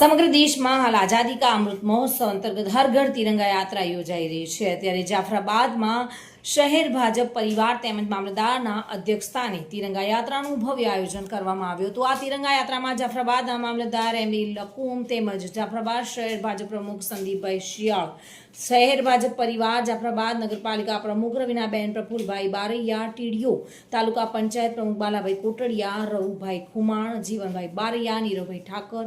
સમગ્ર દેશમાં હાલ આઝાદી કા અમૃત મહોત્સવ અંતર્ગત હર ઘર તિરંગા યાત્રા યોજાઈ રહી છે. ત્યારે જાફરાબાદમાં શહેર ભાજપ પરિવાર તેમજ મામલતદારના અધ્યક્ષસ્થાને તિરંગા યાત્રાનું ભવ્ય આયોજન કરવામાં આવ્યું હતું. આ તિરંગા યાત્રામાં જાફરાબાદના મામલતદાર એમ લકુમ તેમજ જાફરાબાદ શહેર ભાજપ પ્રમુખ સંદીપભાઈ શિયાળ, શહેર ભાજપ પરિવાર જાફરાબાદ નગરપાલિકા પ્રમુખ રવિનાબેન પ્રફુલભાઈ બારૈયા, ટીડીઓ તાલુકા પંચાયત પ્રમુખ બાલાભાઈ કોટડિયા, રવુભાઈ ખુમાણ, જીવનભાઈ બારૈયા, નીરવભાઈ ઠાકર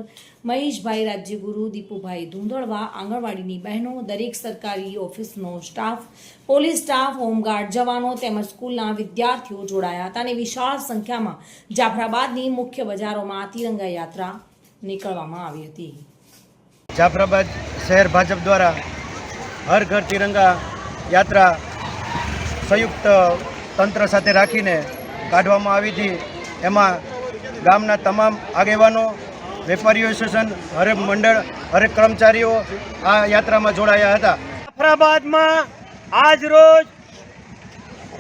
મહેશભાઈ રાજ્યગુરુ દીપુભાઈ ધૂંધળવા, આંગણવાડીની બહેનો, દરેક સરકારી ઓફિસનો staff, police staff, home guard જવાનો તેમજ સ્કૂલના વિદ્યાર્થીઓ જોડાયા હતા અને વિશાળ સંખ્યામાં જાફરાબાદની મુખ્ય બજારોમાં તિરંગા યાત્રા નીકળવામાં આવી હતી. જાફરાબાદ શહેર ભાજપ દ્વારા હર ઘર તિરંગા યાત્રા સંયુક્ત તંત્ર સાથે રાખીને કાઢવામાં આવી હતી. એમાં ગામના તમામ આગેવાનો વેપારીઓ એસોસિએશન હરેક મંડળ હરેક કર્મચારીઓ આ યાત્રામાં જોડાયા હતા. જાફરાબાદમાં આજ રોજ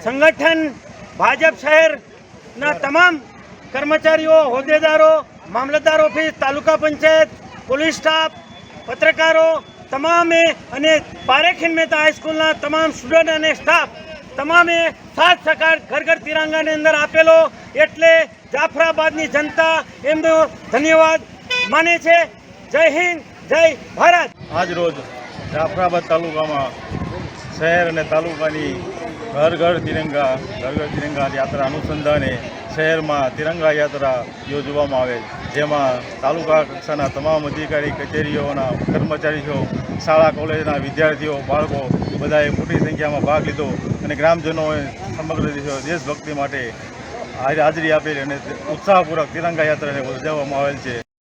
સંગઠન ભાજપ શહેરના તમામ કર્મચારીઓ હોદ્દેદારો મામલતદાર office taluka panchayat police staff પત્રકારો તમામે અને પારેખીન મહેતા હાઈસ્કૂલના તમામ સ્ટુડન્ટ અને સ્ટાફ તમામે સાથ સકાર ઘર ઘર તિરંગાની અંદર આપેલો એટલે જાફરાબાદની જનતા એમનો ધન્યવાદ માને છે જય હિન્દ, જય ભારત. આજ રોજ જાફરાબાદ તાલુકામાં શહેર અને તાલુકાની ઘર ઘર તિરંગા, ઘર ઘર તિરંગા યાત્રા અનુસંધાને શહેરમાં તિરંગા યાત્રા યોજવામાં આવે જેમાં તાલુકા કક્ષાના તમામ અધિકારી, કચેરીઓના કર્મચારીઓ, શાળા કોલેજના વિદ્યાર્થીઓ, બાળકો બધાએ મોટી સંખ્યામાં ભાગ લીધો અને ગ્રામજનોએ સમગ્ર દેશ- દેશભક્તિ માટે હાજ- હાજરી આપેલી અને ઉત્સાહપૂર્વક તિરંગા યાત્રાને ઉજવવામાં આવેલ છે.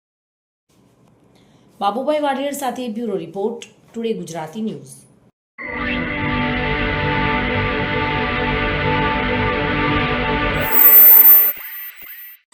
બાબુભાઈ વાઢેર સાથે bureau report today Gujarati news.